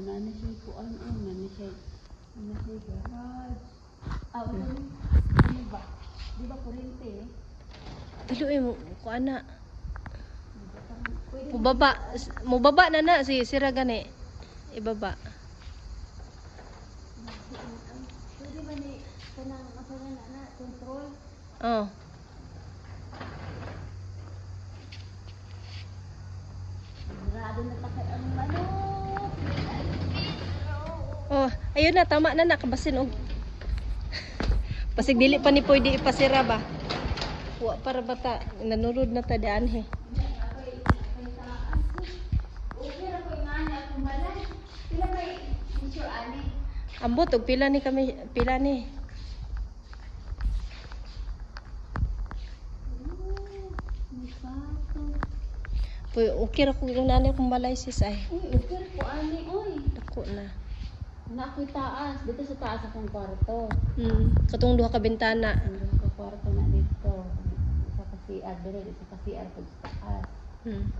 Nana siya kuan oh, nana siya. Nana siya garage. Ah, ano? Ano ba? Di ba kurente eh? Dilo eh, mo, kuan na. Mubaba, mubaba na na si sira gani. Ibaba. Pwede ba ni kanang asa na na control? Oh. Sigurado na takay Oh, ayun na tama na nakabasin og. Pasig dili pa ni pwede ipasira ba. Wa para bata nanurod na ta daan he. Ko? Ambot og pila ni kami pila ni. Puy, okay ra kung nanay kong balay sis ay. Uy, okay ko ani oy. Dako na. Na ako'y taas, dito sa taas akong kwarto. Hmm, katong duha ka bintana. Ang kwarto na dito. Sa kasi dire sa kasi sa taas. Hmm.